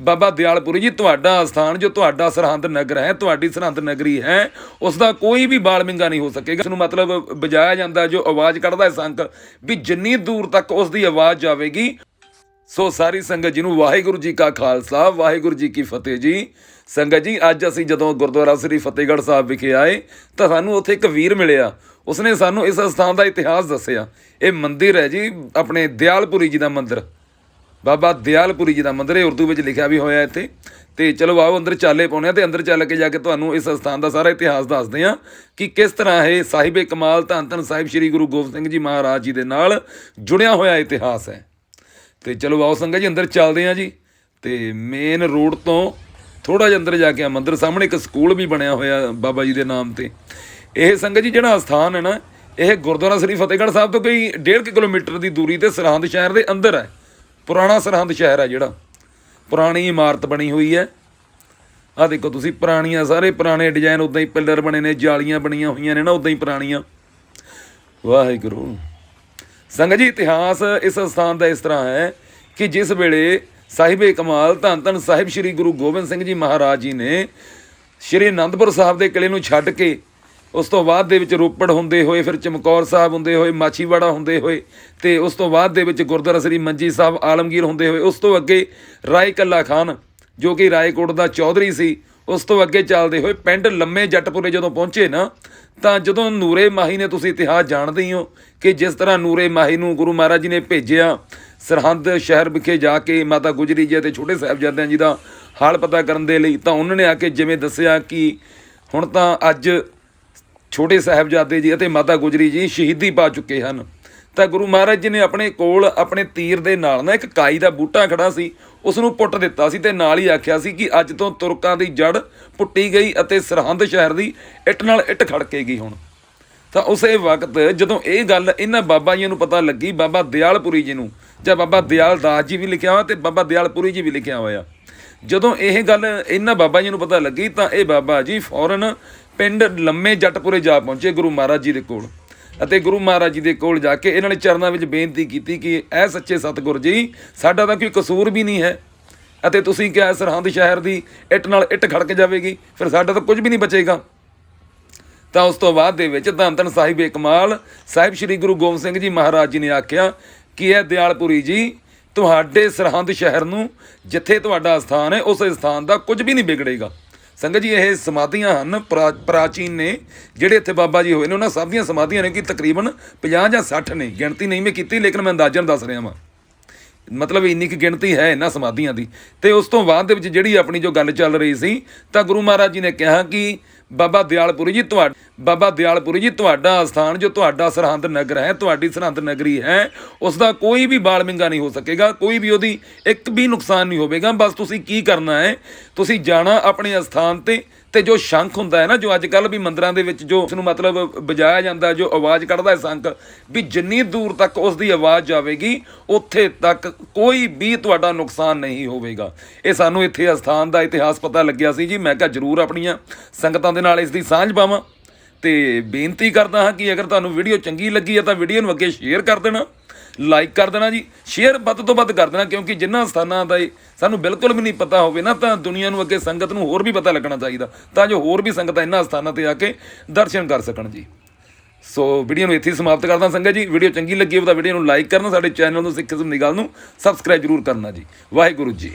ਬਾਬਾ ਦਿਆਲਪੁਰੀ ਜੀ, ਤੁਹਾਡਾ ਅਸਥਾਨ ਜੋ ਤੁਹਾਡਾ ਸਰਹੰਦ ਨਗਰ ਹੈ, ਤੁਹਾਡੀ ਸਰਹੰਦ ਨਗਰੀ ਹੈ ਉਸ ਦਾ ਕੋਈ ਵੀ ਬਾਲਮਿੰਗਾ ਨਹੀਂ ਹੋ ਸਕੇਗਾ। ਇਸ ਨੂੰ ਮਤਲਬ ਵਜਾਇਆ ਜਾਂਦਾ, ਜੋ ਆਵਾਜ਼ ਕੱਢਦਾ ਹੈ ਸੰਖ, ਵੀ ਜਿੰਨੀ ਦੂਰ ਤੱਕ ਉਸ ਦੀ ਆਵਾਜ਼ ਜਾਵੇਗੀ। ਸੋ ਸਾਰੀ ਸੰਗਤ ਜੀ ਨੂੰ ਵਾਹਿਗੁਰੂ ਜੀ ਕਾ ਖਾਲਸਾ, ਵਾਹਿਗੁਰੂ ਜੀ ਕੀ ਫਤਿਹ ਜੀ। ਸੰਗਤ ਜੀ, ਅੱਜ ਅਸੀਂ ਜਦੋਂ ਗੁਰਦੁਆਰਾ ਸ੍ਰੀ ਫਤਿਹਗੜ੍ਹ ਸਾਹਿਬ ਵਿਖੇ ਆਏ, ਤਾਂ ਸਾਨੂੰ ਉੱਥੇ ਇੱਕ ਵੀਰ ਮਿਲਿਆ। ਉਸਨੇ ਸਾਨੂੰ ਇਸ ਸਥਾਨ ਦਾ ਇਤਿਹਾਸ ਦੱਸਿਆ। ਇਹ ਮੰਦਿਰ ਹੈ ਜੀ, ਆਪਣੇ ਦਿਆਲਪੁਰੀ ਜੀ ਦਾ ਮੰਦਿਰ। ਬਾਬਾ ਦਿਆਲਪੁਰੀ ਜੀ ਦਾ ਮੰਦਿਰ ਹੈ, ਉਰਦੂ ਵਿੱਚ ਲਿਖਿਆ ਵੀ ਹੋਇਆ ਇੱਥੇ। ਤੇ ਚਲੋ ਆਓ, ਅੰਦਰ ਚਾਲੇ ਪਾਉਂਦੇ ਆ ਤੇ ਅੰਦਰ ਚੱਲ ਕੇ ਜਾ ਕੇ ਤੁਹਾਨੂੰ ਇਸ ਸਥਾਨ ਦਾ ਸਾਰਾ ਇਤਿਹਾਸ ਦੱਸਦੇ ਆ ਕਿ ਕਿਸ ਤਰ੍ਹਾਂ ਇਹ ਸਾਹਿਬੇ ਕਮਾਲ ਧੰਨ ਧੰਨ ਸਾਹਿਬ ਸ੍ਰੀ ਗੁਰੂ ਗੋਬਿੰਦ ਸਿੰਘ ਜੀ ਮਹਾਰਾਜ ਜੀ ਦੇ ਨਾਲ ਜੁੜਿਆ ਹੋਇਆ ਇਤਿਹਾਸ ਹੈ। ਤੇ ਚਲੋ ਆਓ ਸੰਗਤ ਜੀ, ਅੰਦਰ ਚੱਲਦੇ ਆ ਜੀ। ਤੇ ਮੇਨ ਰੋਡ ਤੋਂ ਥੋੜਾ ਜਿਹਾ ਅੰਦਰ ਜਾ ਕੇ ਆ ਮੰਦਿਰ ਸਾਹਮਣੇ ਇੱਕ ਸਕੂਲ ਵੀ ਬਣਿਆ ਹੋਇਆ ਬਾਬਾ ਜੀ ਦੇ ਨਾਮ ਤੇ। ਇਹ ਸੰਗਤ ਜੀ ਜਿਹੜਾ ਸਥਾਨ ਹੈ ਨਾ, ਇਹ ਗੁਰਦੁਆਰਾ ਸ੍ਰੀ ਫਤਿਹਗੜ੍ਹ ਸਾਹਿਬ ਤੋਂ ਕੋਈ 1.5 ਕਿਲੋਮੀਟਰ ਦੀ ਦੂਰੀ ਤੇ ਸਰਹੰਦ ਸ਼ਹਿਰ ਦੇ ਅੰਦਰ ਹੈ। ਪੁਰਾਣਾ ਸਰਹੰਦ ਸ਼ਹਿਰ ਹੈ ਜਿਹੜਾ। ਪੁਰਾਣੀ ਇਮਾਰਤ ਬਣੀ ਹੋਈ ਹੈ। ਆ ਦੇਖੋ ਤੁਸੀਂ, ਪੁਰਾਣੀਆਂ ਸਾਰੇ ਪੁਰਾਣੇ ਡਿਜ਼ਾਈਨ ਉਦਾਂ ਹੀ ਪਿਲਰ ਬਣੇ ਨੇ, ਜਾਲੀਆਂ ਬਣੀਆਂ ਹੋਈਆਂ ਨੇ ਨਾ ਉਦਾਂ ਹੀ ਪੁਰਾਣੀਆਂ। ਵਾਹਿਗੁਰੂ। ਸੰਗਤ ਜੀ, ਇਤਿਹਾਸ ਇਸ ਸਥਾਨ ਦਾ ਇਸ ਤਰ੍ਹਾਂ ਹੈ ਕਿ ਜਿਸ ਵੇਲੇ ਸਾਹਿਬੇ ਕਮਾਲ, ਧੰਨ ਧੰਨ ਸਾਹਿਬ ਸ੍ਰੀ ਗੁਰੂ ਗੋਬਿੰਦ ਸਿੰਘ ਜੀ ਮਹਾਰਾਜ ਜੀ ਨੇ ਸ੍ਰੀ ਅਨੰਦਪੁਰ ਸਾਹਿਬ ਦੇ ਕਿਲੇ ਨੂੰ ਛੱਡ ਕੇ ਉਸ ਤੋਂ ਬਾਅਦ ਦੇ ਵਿੱਚ ਰੋਪੜ ਹੁੰਦੇ ਹੋਏ, ਫਿਰ ਚਮਕੌਰ ਸਾਹਿਬ ਹੁੰਦੇ ਹੋਏ, ਮਾਛੀਵਾੜਾ ਹੁੰਦੇ ਹੋਏ ਤੇ ਉਸ ਤੋਂ ਬਾਅਦ ਦੇ ਵਿੱਚ ਗੁਰਦੁਆਰਾ ਸ੍ਰੀ ਮੰਜੀ ਸਾਹਿਬ, ਆਲਮਗੀਰ ਹੁੰਦੇ ਹੋਏ। ਉਸ ਤੋਂ ਅੱਗੇ ਰਾਏ ਕੱਲਾ ਖਾਨ, ਜੋ ਕਿ ਰਾਏਕੋਟ ਦਾ ਚੌਧਰੀ ਸੀ, ਉਸ ਤੋਂ ਅੱਗੇ ਚੱਲਦੇ ਹੋਏ ਪਿੰਡ ਲੰਮੇ ਜੱਟਪੁਰੇ ਜਦੋਂ ਪਹੁੰਚੇ ਨਾ, ਤਾਂ ਜਦੋਂ ਨੂਰੇ ਮਾਹੀ ਨੇ ਤੁਸੀਂ ਇਤਿਹਾਸ ਜਾਣਦੇ ਹੀ ਹੋ ਕਿ ਜਿਸ ਤਰ੍ਹਾਂ ਨੂਰੇ ਮਾਹੀ ਨੂੰ ਗੁਰੂ ਮਹਾਰਾਜ ਜੀ ਨੇ ਭੇਜਿਆ, ਸਰਹੰਦ ਸ਼ਹਿਰ ਵਿਖੇ ਜਾ ਕੇ ਮਾਤਾ ਗੁਜਰੀ ਜੀ ਅਤੇ ਛੋਟੇ ਸਾਹਿਬਜ਼ਾਦਿਆਂ ਜੀ ਦਾ ਹਾਲ ਪਤਾ ਕਰਨ ਦੇ ਲਈ, ਤਾਂ ਉਹਨਾਂ ਨੇ ਆ ਕੇ ਜਿਵੇਂ ਦੱਸਿਆ ਕਿ ਹੁਣ ਤਾਂ ਅੱਜ ਛੋਟੇ ਸਾਹਿਬਜ਼ਾਦੇ ਜੀ ਅਤੇ ਮਾਤਾ ਗੁਜਰੀ ਜੀ ਸ਼ਹੀਦੀ ਪਾ ਚੁੱਕੇ ਹਨ। ਤਾਂ ਗੁਰੂ ਮਹਾਰਾਜ ਜੀ ਨੇ ਆਪਣੇ ਕੋਲ ਆਪਣੇ ਤੀਰ ਦੇ ਨਾਲ ਨਾ ਇੱਕ ਕਾਈ ਦਾ ਬੂਟਾ ਖੜਾ ਸੀ ਉਸ ਨੂੰ ਪੁੱਟ ਦਿੱਤਾ ਸੀ ਤੇ ਨਾਲ ਹੀ ਆਖਿਆ ਸੀ ਕਿ ਅੱਜ ਤੋਂ ਤੁਰਕਾਂ ਦੀ ਜੜ ਪੁੱਟੀ ਗਈ ਅਤੇ ਸਰਹੰਦ ਸ਼ਹਿਰ ਦੀ ਇੱਟ ਨਾਲ ਇੱਟ ਖੜਕੇਗੀ ਹੁਣ। ਤਾਂ ਉਸੇ ਵਕਤ ਜਦੋਂ ਇਹ ਗੱਲ ਇਹਨਾਂ ਬਾਬਾ ਜੀਆਂ ਨੂੰ ਪਤਾ ਲੱਗੀ, ਬਾਬਾ ਦਿਆਲਪੁਰੀ ਜੀ ਨੂੰ, ਜਾਂ ਬਾਬਾ ਦਿਆਲ ਦਾਸ ਜੀ ਵੀ ਲਿਖਿਆ ਹੋਇਆ ਤੇ ਬਾਬਾ ਦਿਆਲਪੁਰੀ ਜੀ ਵੀ ਲਿਖਿਆ ਹੋਇਆ। ਜਦੋਂ ਇਹ ਗੱਲ ਇਹਨਾਂ ਬਾਬਾ ਜੀ ਨੂੰ ਪਤਾ ਲੱਗੀ ਤਾਂ ਇਹ ਬਾਬਾ ਜੀ ਫੌਰਨ ਪਿੰਡ ਲੰਮੇ ਜੱਟਪੁਰੇ ਜਾ ਪਹੁੰਚੇ ਗੁਰੂ ਮਹਾਰਾਜ ਜੀ ਦੇ ਕੋਲ ਅਤੇ ਗੁਰੂ ਮਹਾਰਾਜ ਜੀ ਦੇ ਕੋਲ ਜਾ ਕੇ ਇਹਨਾਂ ਨੇ ਚਰਨਾਂ ਵਿੱਚ ਬੇਨਤੀ ਕੀਤੀ ਕਿ ਐ ਸੱਚੇ ਸਤਿਗੁਰ ਜੀ, ਸਾਡਾ ਤਾਂ ਕੋਈ ਕਸੂਰ ਵੀ ਨਹੀਂ ਹੈ ਅਤੇ ਤੁਸੀਂ ਕਿਹਾ ਸਰਹੰਦ ਸ਼ਹਿਰ ਦੀ ਇੱਟ ਨਾਲ ਇੱਟ ਖੜਕ ਜਾਵੇਗੀ, ਫਿਰ ਸਾਡਾ ਤਾਂ ਕੁਝ ਵੀ ਨਹੀਂ ਬਚੇਗਾ। ਤਾਂ ਉਸ ਤੋਂ ਬਾਅਦ ਦੇ ਵਿੱਚ ਧੰਨ ਧੰਨ ਸਾਹਿਬ ਇਕਮਾਲ ਸਾਹਿਬ ਸ੍ਰੀ ਗੁਰੂ ਗੋਬਿੰਦ ਸਿੰਘ ਜੀ ਮਹਾਰਾਜ ਜੀ ਨੇ ਆਖਿਆ ਕਿ ਇਹ ਦਿਆਲਪੁਰੀ ਜੀ, ਤੁਹਾਡੇ ਸਰਹੰਦ ਸ਼ਹਿਰ ਨੂੰ ਜਿੱਥੇ ਤੁਹਾਡਾ ਸਥਾਨ ਹੈ, ਉਸ ਸਥਾਨ ਦਾ ਕੁਝ ਵੀ ਨਹੀਂ ਵਿਗੜੇਗਾ। ਸੰਗਤ ਜੀ, ਇਹ ਸਮਾਧੀਆਂ ਹਨ, ਪ੍ਰਾ- ਪ੍ਰਾਚੀਨ ਨੇ ਜਿਹੜੇ ਇੱਥੇ ਬਾਬਾ ਜੀ ਹੋਏ ਨੇ, ਉਹਨਾਂ ਸਭ ਦੀਆਂ ਸਮਾਧੀਆਂ ਨੇ ਕਿ ਤਕਰੀਬਨ 50 ਜਾਂ 60 ਨੇ। ਗਿਣਤੀ ਨਹੀਂ ਮੈਂ ਕੀਤੀ, ਲੇਕਿਨ ਮੈਂ ਅੰਦਾਜ਼ਨ ਦੱਸ ਰਿਹਾ ਹਾਂ ਮਤਲਬ ਇੰਨੀ ਕੁ ਗਿਣਤੀ ਹੈ ਇਹਨਾਂ ਸਮਾਧੀਆਂ ਦੀ। ਤੇ ਉਸ ਤੋਂ ਬਾਅਦ ਦੇ ਵਿੱਚ ਜਿਹੜੀ ਆਪਣੀ ਜੋ ਗੱਲ ਚੱਲ ਰਹੀ ਸੀ, ਤਾਂ ਗੁਰੂ ਮਹਾਰਾਜ ਜੀ ਨੇ ਕਿਹਾ ਕਿ ਬਾਬਾ ਦਿਆਲਪੁਰੀ ਜੀ, ਤੁਹਾਡਾ, ਬਾਬਾ ਦਿਆਲਪੁਰੀ ਜੀ, ਤੁਹਾਡਾ ਸਥਾਨ ਜੋ ਤੁਹਾਡਾ ਸਰਹੰਦ ਨਗਰ ਹੈ, ਤੁਹਾਡੀ ਸਰਹੰਦ ਨਗਰੀ ਹੈ ਉਸ ਦਾ ਕੋਈ ਵੀ ਬਾਲਮਿੰਗਾ ਨਹੀਂ ਹੋ ਸਕੇਗਾ, ਕੋਈ ਵੀ ਉਹਦੀ ਇੱਕ ਵੀ ਨੁਕਸਾਨ ਨਹੀਂ ਹੋਵੇਗਾ। ਬਸ ਤੁਸੀਂ ਕੀ ਕਰਨਾ ਹੈ, ਤੁਸੀਂ ਜਾਣਾ ਆਪਣੇ ਸਥਾਨ ਤੇ ਤੇ ਜੋ ਸ਼ੰਖ ਹੁੰਦਾ ਹੈ ਨਾ, ਜੋ ਅੱਜ ਕੱਲ ਵੀ ਮੰਦਰਾਂ ਦੇ ਵਿੱਚ ਜੋ ਉਸ ਨੂੰ ਮਤਲਬ ਵਜਾਇਆ ਜਾਂਦਾ, ਜੋ ਆਵਾਜ਼ ਕੱਢਦਾ ਹੈ ਸ਼ੰਖ, ਵੀ ਜਿੰਨੀ ਦੂਰ ਤੱਕ ਉਸ ਦੀ ਆਵਾਜ਼ ਜਾਵੇਗੀ, ਉੱਥੇ ਤੱਕ ਕੋਈ ਵੀ ਤੁਹਾਡਾ ਨੁਕਸਾਨ ਨਹੀਂ ਹੋਵੇਗਾ। ਇਹ ਸਾਨੂੰ ਇੱਥੇ ਅਸਥਾਨ ਦਾ ਇਤਿਹਾਸ ਪਤਾ ਲੱਗਿਆ ਸੀ ਜੀ, ਮੈਂ ਕਿਹਾ ਜਰੂਰ ਆਪਣੀਆਂ ਸੰਗਤਾਂ ਦੇ ਨਾਲ ਇਸ ਦੀ ਸਾਂਝ ਪਾਵਾਂ। ਤੇ ਬੇਨਤੀ ਕਰਦਾ ਹਾਂ ਕਿ ਅਗਰ ਤੁਹਾਨੂੰ ਵੀਡੀਓ ਚੰਗੀ ਲੱਗੀ ਹੈ ਤਾਂ ਵੀਡੀਓ ਨੂੰ ਅੱਗੇ ਸ਼ੇਅਰ ਕਰ ਦੇਣਾ। ਲਾਈਕ ਕਰ ਦੇਣਾ ਜੀ। ਸ਼ੇਅਰ ਵੱਧ ਤੋਂ ਵੱਧ ਕਰ ਦੇਣਾ, ਕਿਉਂਕਿ ਜਿਨ੍ਹਾਂ ਸਥਾਨਾਂ ਦਾ ਸਾਨੂੰ ਬਿਲਕੁਲ ਵੀ ਨਹੀਂ ਪਤਾ ਹੋਵੇ ਨਾ, ਤਾਂ ਦੁਨੀਆ ਨੂੰ ਅੱਗੇ ਸੰਗਤ ਨੂੰ ਹੋਰ ਵੀ ਪਤਾ ਲੱਗਣਾ ਚਾਹੀਦਾ। ਤਾਂ ਜੋ ਹੋਰ ਵੀ ਸੰਗਤਾਂ ਇਹਨਾਂ ਸਥਾਨਾਂ ਤੇ ਆ ਕੇ ਦਰਸ਼ਨ ਕਰ ਸਕਣ ਜੀ। ਸੋ ਵੀਡੀਓ ਨੂੰ ਇੱਥੇ ਸਮਾਪਤ ਕਰਦਾ ਸੰਗਤ ਜੀ। ਵੀਡੀਓ ਚੰਗੀ ਲੱਗੀ ਹੋਵੇ ਤਾਂ ਵੀਡੀਓ ਨੂੰ ਲਾਈਕ ਕਰਨਾ, ਸਾਡੇ ਚੈਨਲ ਨੂੰ, ਸਿੱਖ ਕਿਸਮ ਦੀ ਗੱਲ ਨੂੰ ਸਬਸਕ੍ਰਾਈਬ ਜ਼ਰੂਰ ਕਰਨਾ ਜੀ। ਵਾਹਿਗੁਰੂ ਜੀ।